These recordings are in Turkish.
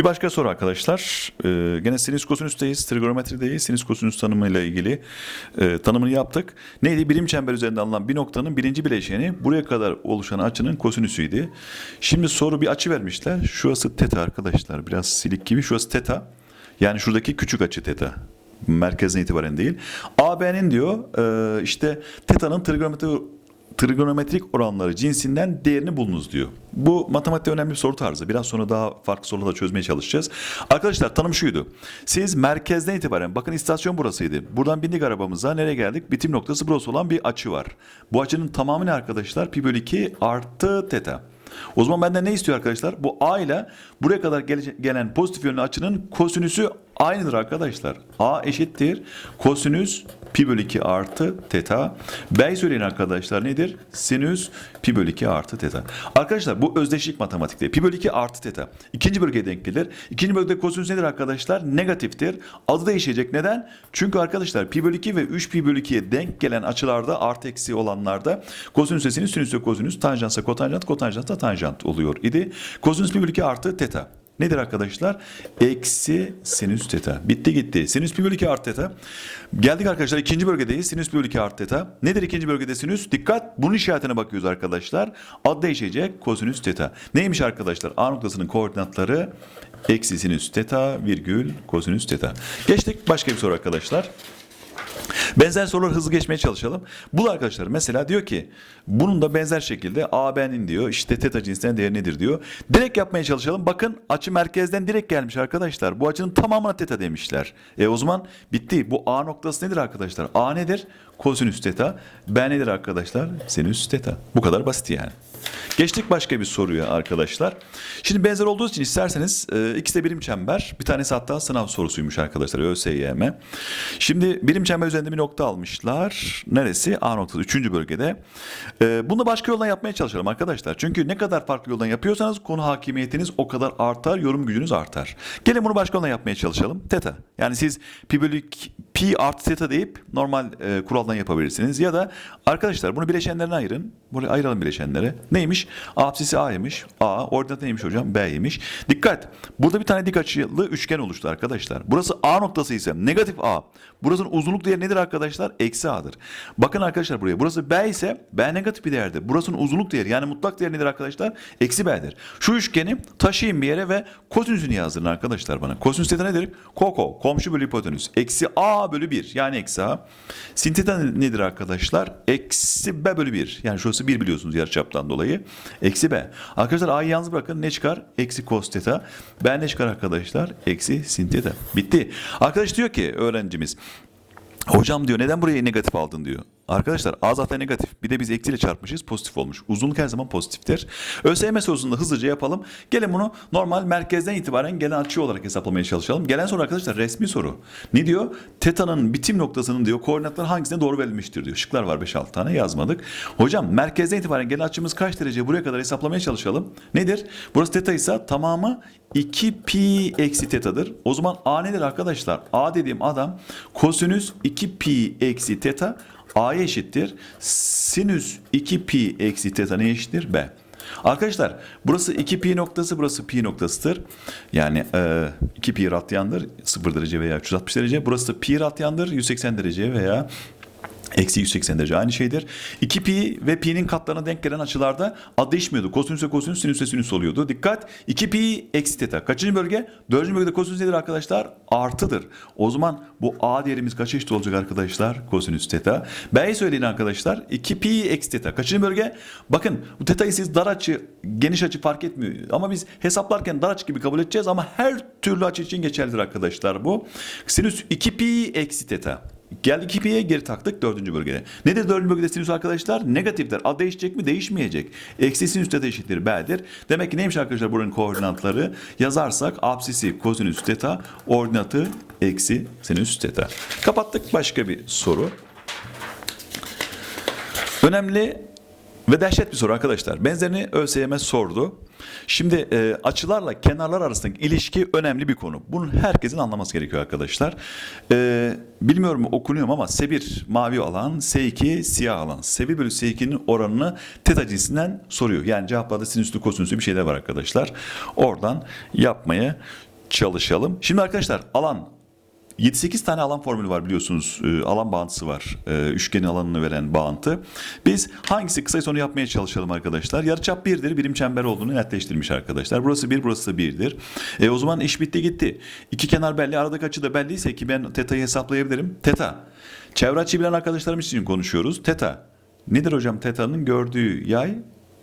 Bir başka soru arkadaşlar. Ee, gene sinüs kosinüsteyiz. Trigonometrideyiz. Sinüs kosinüs tanımıyla ilgili e, tanımını yaptık. Neydi? Birim çember üzerinde alınan bir noktanın birinci bileşeni buraya kadar oluşan açının kosinüsüydü. Şimdi soru bir açı vermişler. Şurası teta arkadaşlar. Biraz silik gibi. Şurası teta. Yani şuradaki küçük açı teta. Merkezden itibaren değil. AB'nin diyor e, işte teta'nın trigonometri trigonometrik oranları cinsinden değerini bulunuz diyor. Bu matematikte önemli bir soru tarzı. Biraz sonra daha farklı soruları da çözmeye çalışacağız. Arkadaşlar tanım şuydu. Siz merkezden itibaren bakın istasyon burasıydı. Buradan bindik arabamıza nereye geldik? Bitim noktası burası olan bir açı var. Bu açının tamamı ne arkadaşlar? Pi bölü 2 artı teta. O zaman benden ne istiyor arkadaşlar? Bu A ile buraya kadar gele- gelen pozitif yönlü açının kosinüsü aynıdır arkadaşlar. A eşittir kosinüs pi bölü 2 artı teta. B'yi söyleyin arkadaşlar nedir? Sinüs pi bölü 2 artı teta. Arkadaşlar bu özdeşlik matematikte. Pi bölü 2 artı teta. İkinci bölgeye denk gelir. İkinci bölgede kosinüs nedir arkadaşlar? Negatiftir. Adı değişecek. Neden? Çünkü arkadaşlar pi bölü 2 ve 3 pi bölü 2'ye denk gelen açılarda artı eksi olanlarda kosinüs sinüs, sinüs kosinüs, tanjansa kotanjant, kotanjanta tanjant oluyor idi. Kosinüs pi bölü 2 artı teta. Nedir arkadaşlar? Eksi sinüs teta. Bitti gitti. Sinüs pi bölü 2 artı teta. Geldik arkadaşlar ikinci bölgedeyiz. Sinüs pi bölü 2 artı teta. Nedir ikinci bölgede sinüs? Dikkat bunun işaretine bakıyoruz arkadaşlar. Ad değişecek kosinüs teta. Neymiş arkadaşlar? A noktasının koordinatları eksi sinüs teta virgül kosinüs teta. Geçtik başka bir soru arkadaşlar. Benzer soruları hızlı geçmeye çalışalım. Bul arkadaşlar mesela diyor ki bunun da benzer şekilde AB'nin diyor işte teta cinsinden değeri nedir diyor. Direkt yapmaya çalışalım. Bakın açı merkezden direkt gelmiş arkadaşlar. Bu açının tamamına teta demişler. E o zaman bitti. Bu A noktası nedir arkadaşlar? A nedir? Kosinüs teta. B nedir arkadaşlar? Sinüs teta. Bu kadar basit yani. Geçtik başka bir soruya arkadaşlar. Şimdi benzer olduğu için isterseniz e, ikisi de birim çember. Bir tanesi hatta sınav sorusuymuş arkadaşlar ÖSYM. Şimdi birim çember üzerinde bir nokta almışlar. Neresi? A noktası. Üçüncü bölgede. E, bunu başka yoldan yapmaya çalışalım arkadaşlar. Çünkü ne kadar farklı yoldan yapıyorsanız konu hakimiyetiniz o kadar artar, yorum gücünüz artar. Gelin bunu başka yoldan yapmaya çalışalım. Teta. Yani siz pi bölü pi artı teta deyip normal e, kuraldan yapabilirsiniz. Ya da arkadaşlar bunu bileşenlerine ayırın. Buraya ayıralım bileşenlere. Neymiş? Apsisi A'ymış. A. Ordinat neymiş hocam? B'ymiş. Dikkat. Burada bir tane dik açılı üçgen oluştu arkadaşlar. Burası A noktası ise negatif A. Burasının uzunluk değeri nedir arkadaşlar? Eksi A'dır. Bakın arkadaşlar buraya. Burası B ise B negatif bir değerdir. Burasının uzunluk değeri yani mutlak değeri nedir arkadaşlar? Eksi B'dir. Şu üçgeni taşıyın bir yere ve kosinüsünü yazdırın arkadaşlar bana. Kosinüs teta nedir? Koko. Komşu bölü hipotenüs. Eksi A bölü 1. Yani eksi A. Sin teta nedir arkadaşlar? Eksi B bölü 1. Yani şurası 1 biliyorsunuz yarıçaptan dolayı. Eksi B. Arkadaşlar A'yı yalnız bırakın. Ne çıkar? Eksi cos teta. B ne çıkar arkadaşlar? Eksi sin teta. Bitti. Arkadaş diyor ki öğrencimiz Hocam diyor neden buraya negatif aldın diyor. Arkadaşlar A zaten negatif. Bir de biz eksiyle çarpmışız pozitif olmuş. Uzunluk her zaman pozitiftir. ÖSYM sorusunu da hızlıca yapalım. Gelin bunu normal merkezden itibaren gelen açı olarak hesaplamaya çalışalım. Gelen soru arkadaşlar resmi soru. Ne diyor? Teta'nın bitim noktasının diyor koordinatları hangisine doğru verilmiştir diyor. Şıklar var 5-6 tane yazmadık. Hocam merkezden itibaren gelen açımız kaç derece buraya kadar hesaplamaya çalışalım. Nedir? Burası teta ise tamamı 2 pi eksi tetadır. O zaman A nedir arkadaşlar? A dediğim adam kosinüs 2 pi eksi teta A'ya eşittir. Sinüs 2 pi eksi teta eşittir? B. Arkadaşlar burası 2 pi noktası burası pi noktasıdır. Yani e, 2 pi radyandır 0 derece veya 360 derece. Burası da pi radyandır 180 derece veya Eksi 180 derece aynı şeydir. 2 pi ve pi'nin katlarına denk gelen açılarda ad değişmiyordu. Kosinüse kosinüs, sinüse sinüs oluyordu. Dikkat 2 pi eksi teta. Kaçıncı bölge? Dördüncü bölgede kosinüs nedir arkadaşlar? Artıdır. O zaman bu a değerimiz kaça eşit olacak arkadaşlar? Kosinüs teta. B'yi söyleyin arkadaşlar. 2 pi eksi teta. Kaçıncı bölge? Bakın bu tetayı siz dar açı, geniş açı fark etmiyor. Ama biz hesaplarken dar açı gibi kabul edeceğiz ama her türlü açı için geçerlidir arkadaşlar bu. Sinüs 2 pi eksi teta. Geldik 2pi'ye geri taktık dördüncü bölgede. Nedir dördüncü bölgede sinüs arkadaşlar? Negatiftir. Ad değişecek mi? Değişmeyecek. Eksi sinüs teta eşittir B'dir. Demek ki neymiş arkadaşlar buranın koordinatları? Yazarsak absisi kosinüs teta ordinatı eksi sinüs teta. Kapattık başka bir soru. Önemli ve dehşet bir soru arkadaşlar. Benzerini ÖSYM sordu. Şimdi e, açılarla kenarlar arasındaki ilişki önemli bir konu. Bunun herkesin anlaması gerekiyor arkadaşlar. E, bilmiyorum okunuyor mu ama S1 mavi alan, S2 siyah alan. S1 bölü S2'nin oranını teta cinsinden soruyor. Yani cevaplarda sinüslü kosinüslü bir şeyler var arkadaşlar. Oradan yapmaya çalışalım. Şimdi arkadaşlar alan 7-8 tane alan formülü var biliyorsunuz. Ee, alan bağıntısı var. Ee, üçgenin alanını veren bağıntı. Biz hangisi kısaysa onu yapmaya çalışalım arkadaşlar. Yarıçap 1'dir. Birim çember olduğunu netleştirmiş arkadaşlar. Burası 1, burası da 1'dir. E, o zaman iş bitti gitti. İki kenar belli. Aradaki açı da belliyse ki ben teta'yı hesaplayabilirim. Teta. Çevre açıyı bilen arkadaşlarımız için konuşuyoruz. Teta. Nedir hocam teta'nın gördüğü yay?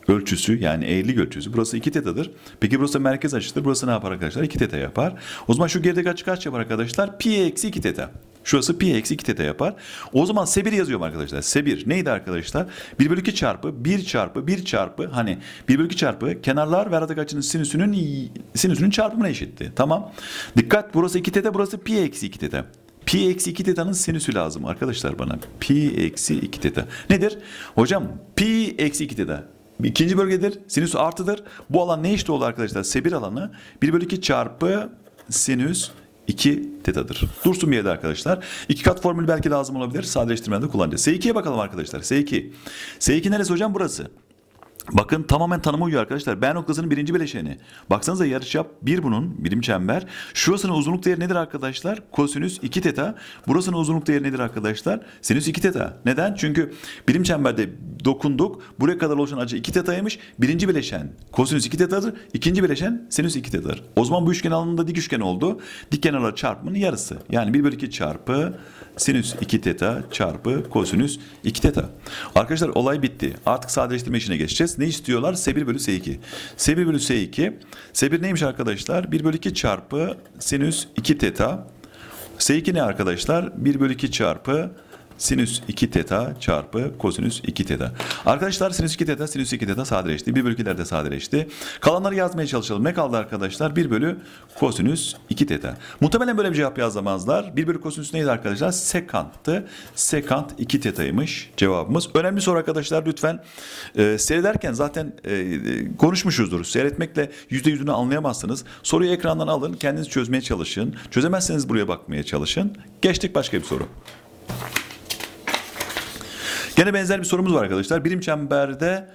Ölçüsü yani eğrilik ölçüsü. Burası 2 tetadır. Peki burası merkez açıdır. Burası ne yapar arkadaşlar? 2 teta yapar. O zaman şu gerideki açı kaç yapar arkadaşlar? Pi eksi 2 teta. Şurası pi eksi 2 teta yapar. O zaman S1 yazıyorum arkadaşlar. S1 neydi arkadaşlar? 1 bölü 2 çarpı 1 çarpı 1 çarpı hani 1 bölü 2 çarpı kenarlar ve aradaki açının sinüsünün sinüsünün çarpımına eşitti. Tamam. Dikkat burası 2 teta burası pi eksi 2 teta. Pi eksi 2 teta'nın sinüsü lazım arkadaşlar bana. Pi eksi 2 teta. Nedir? Hocam pi eksi 2 teta. İkinci bölgedir. Sinüs artıdır. Bu alan ne eşit oldu arkadaşlar? S1 alanı 1 bölü 2 çarpı sinüs 2 tetadır. Dursun bir yerde arkadaşlar. İki kat formülü belki lazım olabilir. Sadeleştirmede kullanacağız. S2'ye bakalım arkadaşlar. S2. S2 neresi hocam? Burası. Bakın tamamen tanıma uyuyor arkadaşlar. B noktasının birinci bileşeni. Baksanıza yarıçap 1 bunun birim çember. Şurasının uzunluk değeri nedir arkadaşlar? Kosinüs 2 teta. Burasının uzunluk değeri nedir arkadaşlar? Sinüs 2 teta. Neden? Çünkü birim çemberde dokunduk. Buraya kadar oluşan açı 2 tetaymış. Birinci bileşen kosinüs 2 tetadır. İkinci bileşen sinüs 2 tetadır. O zaman bu üçgen alanında dik üçgen oldu. Dik kenarlar çarpımının yarısı. Yani 1 bölü 2 çarpı sinüs 2 teta çarpı kosinüs 2 teta. Arkadaşlar olay bitti. Artık sadeleştirme işine geçeceğiz. Ne istiyorlar? S1 bölü S2. S1 bölü S2. S1 neymiş arkadaşlar? 1 bölü 2 çarpı sinüs 2 teta. S2 ne arkadaşlar? 1 bölü 2 çarpı sinüs 2 teta çarpı kosinüs 2 teta. Arkadaşlar sinüs 2 teta sinüs 2 teta sadeleşti. 1 bölü 2'ler de sadeleşti. Kalanları yazmaya çalışalım. Ne kaldı arkadaşlar? 1 bölü kosinüs 2 teta. Muhtemelen böyle bir cevap yazamazlar. 1 bölü kosinüs neydi arkadaşlar? Sekanttı. Sekant 2 tetaymış cevabımız. Önemli soru arkadaşlar lütfen e, seyrederken zaten e, konuşmuşuzdur. Seyretmekle %100'ünü anlayamazsınız. Soruyu ekrandan alın. Kendiniz çözmeye çalışın. Çözemezseniz buraya bakmaya çalışın. Geçtik başka bir soru. Gene benzer bir sorumuz var arkadaşlar. Birim çemberde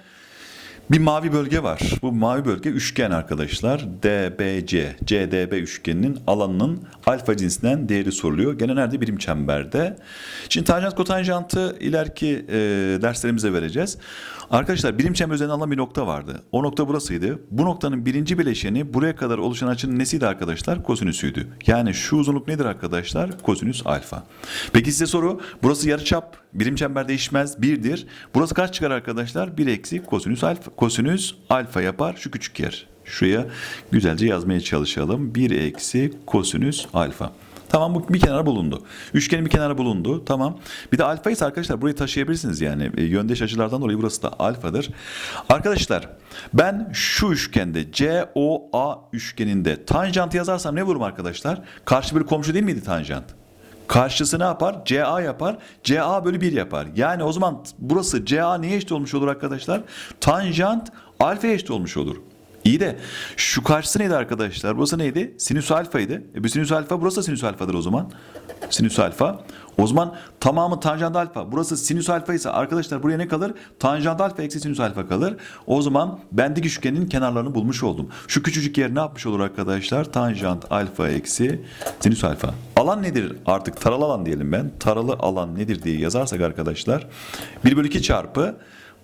bir mavi bölge var. Bu mavi bölge üçgen arkadaşlar. DBC, CDB üçgeninin alanının alfa cinsinden değeri soruluyor. Gene nerede? Birim çemberde. Şimdi tanjant kotanjantı ileriki e, derslerimize vereceğiz. Arkadaşlar birim çember üzerinde alınan bir nokta vardı. O nokta burasıydı. Bu noktanın birinci bileşeni buraya kadar oluşan açının nesiydi arkadaşlar? Kosinüsüydü. Yani şu uzunluk nedir arkadaşlar? Kosinüs alfa. Peki size soru. Burası yarıçap. Birim çember değişmez. Birdir. Burası kaç çıkar arkadaşlar? 1 eksi kosinüs alfa. Kosinüs alfa yapar şu küçük yer. Şuraya güzelce yazmaya çalışalım. 1 eksi kosinüs alfa. Tamam bu bir kenara bulundu. Üçgenin bir kenara bulundu. Tamam. Bir de alfa ise arkadaşlar burayı taşıyabilirsiniz yani. E, yöndeş açılardan dolayı burası da alfadır. Arkadaşlar ben şu üçgende COA üçgeninde tanjant yazarsam ne vururum arkadaşlar? Karşı bir komşu değil miydi tanjant? Karşısı ne yapar? CA yapar. CA bölü 1 yapar. Yani o zaman burası CA neye eşit olmuş olur arkadaşlar? Tanjant alfa eşit olmuş olur. İyi de şu karşısı neydi arkadaşlar? Burası neydi? Sinüs alfaydı. E bu sinüs alfa burası da sinüs alfadır o zaman. Sinüs alfa. O zaman tamamı tanjant alfa. Burası sinüs alfa ise arkadaşlar buraya ne kalır? Tanjant alfa eksi sinüs alfa kalır. O zaman ben dik üçgenin kenarlarını bulmuş oldum. Şu küçücük yer ne yapmış olur arkadaşlar? Tanjant alfa eksi sinüs alfa. Alan nedir? Artık taralı alan diyelim ben. Taralı alan nedir diye yazarsak arkadaşlar. 1 bölü 2 çarpı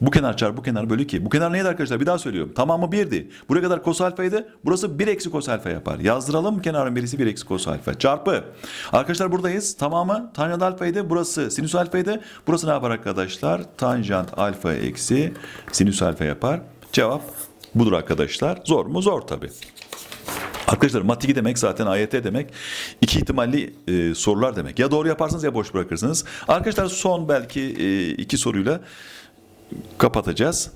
bu kenar çarpı bu kenar bölü 2. Bu kenar neydi arkadaşlar? Bir daha söylüyorum. Tamamı 1'di. Buraya kadar kos alfaydı. Burası 1 eksi kos alfa yapar. Yazdıralım kenarın birisi 1 eksi kos alfa. Çarpı. Arkadaşlar buradayız. Tamamı tanjant alfaydı. Burası sinüs alfaydı. Burası ne yapar arkadaşlar? Tanjant alfa eksi sinüs alfa yapar. Cevap budur arkadaşlar. Zor mu? Zor tabii. Arkadaşlar mat 2 demek zaten AYT demek. İki ihtimalli e, sorular demek. Ya doğru yaparsınız ya boş bırakırsınız. Arkadaşlar son belki e, iki soruyla kapatacağız.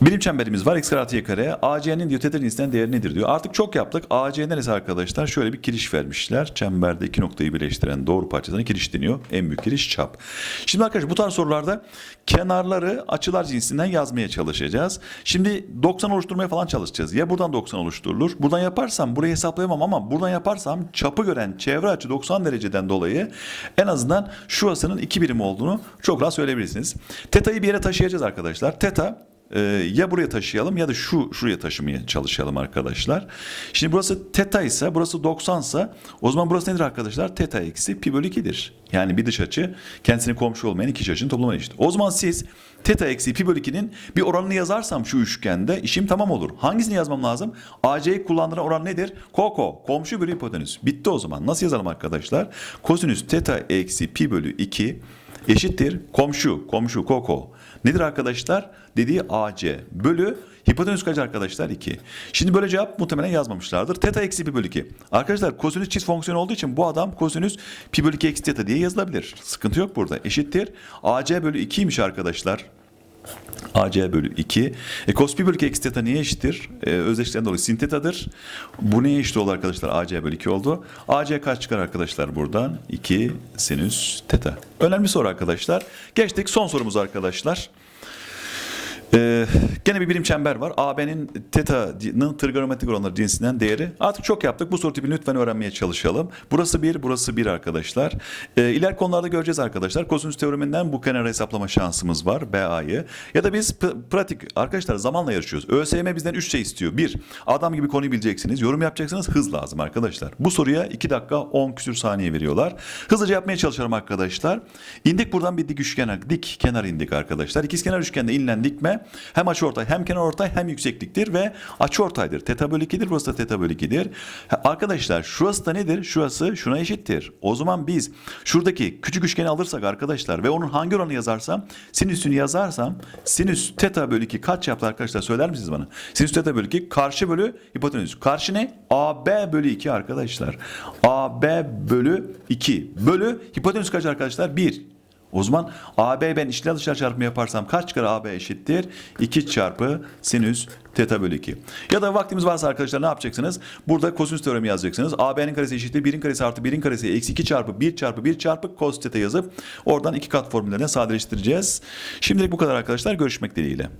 Birim çemberimiz var. X kare artı Y kare. AC'nin diyor tetra cinsinden değeri nedir diyor. Artık çok yaptık. AC neresi arkadaşlar? Şöyle bir kiriş vermişler. Çemberde iki noktayı birleştiren doğru parçasına kiriş deniyor. En büyük kiriş çap. Şimdi arkadaşlar bu tarz sorularda kenarları açılar cinsinden yazmaya çalışacağız. Şimdi 90 oluşturmaya falan çalışacağız. Ya buradan 90 oluşturulur. Buradan yaparsam burayı hesaplayamam ama buradan yaparsam çapı gören çevre açı 90 dereceden dolayı en azından şurasının 2 birim olduğunu çok rahat söyleyebilirsiniz. Teta'yı bir yere taşıyacağız arkadaşlar. Teta e, ya buraya taşıyalım ya da şu şuraya taşımaya çalışalım arkadaşlar. Şimdi burası teta ise burası 90 ise o zaman burası nedir arkadaşlar? Teta eksi pi bölü 2'dir. Yani bir dış açı kendisine komşu olmayan iki açının toplamına eşit. O zaman siz teta eksi pi bölü 2'nin bir oranını yazarsam şu üçgende işim tamam olur. Hangisini yazmam lazım? AC'yi kullandıran oran nedir? Koko. Komşu bölü hipotenüs. Bitti o zaman. Nasıl yazalım arkadaşlar? Kosinüs teta eksi pi bölü 2 eşittir. Komşu. Komşu. Koko. Nedir arkadaşlar? Dediği AC bölü hipotenüs kaç arkadaşlar? 2. Şimdi böyle cevap muhtemelen yazmamışlardır. Teta eksi pi bölü 2. Arkadaşlar kosinüs çift fonksiyon olduğu için bu adam kosinüs pi bölü 2 eksi teta diye yazılabilir. Sıkıntı yok burada. Eşittir. AC bölü 2'ymiş arkadaşlar. AC bölü 2. E cos pi bölü 2 eksi teta neye eşittir? E, özdeşlikten dolayı sin tetadır. Bu neye eşit oldu arkadaşlar? AC bölü 2 oldu. AC kaç çıkar arkadaşlar buradan? 2 sinüs teta. Önemli soru arkadaşlar. Geçtik son sorumuz arkadaşlar. Ee, gene bir birim çember var. AB'nin teta'nın trigonometrik oranları cinsinden değeri. Artık çok yaptık. Bu soru tipini lütfen öğrenmeye çalışalım. Burası 1, burası 1 arkadaşlar. Ee, iler konularda göreceğiz arkadaşlar. Kosinüs teoreminden bu kenara hesaplama şansımız var. BA'yı. Ya da biz pratik arkadaşlar zamanla yarışıyoruz. ÖSYM bizden 3 şey istiyor. 1. Adam gibi konuyu bileceksiniz. Yorum yapacaksınız. Hız lazım arkadaşlar. Bu soruya 2 dakika 10 küsür saniye veriyorlar. Hızlıca yapmaya çalışalım arkadaşlar. İndik buradan bir dik üçgen, dik kenar indik arkadaşlar. İkizkenar üçgende inilen dikme hem açıortay hem kenarortay hem yüksekliktir ve açıortaydır. Teta bölü 2'dir. Burası da teta bölü 2'dir. Ha, Arkadaşlar şurası da nedir? Şurası şuna eşittir. O zaman biz şuradaki küçük üçgeni alırsak arkadaşlar ve onun hangi oranı yazarsam sinüsünü yazarsam sinüs teta bölü 2 kaç yaptı arkadaşlar söyler misiniz bana? Sinüs teta bölü 2 karşı bölü hipotenüs. Karşı ne? AB bölü 2 arkadaşlar. AB bölü 2 bölü hipotenüs kaç arkadaşlar? 1. O zaman AB ben içler dışlar çarpımı yaparsam kaç çıkar AB eşittir? 2 çarpı sinüs teta bölü 2. Ya da vaktimiz varsa arkadaşlar ne yapacaksınız? Burada kosinüs teoremi yazacaksınız. AB'nin karesi eşittir 1'in karesi artı 1'in karesi eksi 2 çarpı 1 çarpı 1 çarpı cos teta yazıp oradan iki kat formüllerine sadeleştireceğiz. Şimdilik bu kadar arkadaşlar. Görüşmek dileğiyle.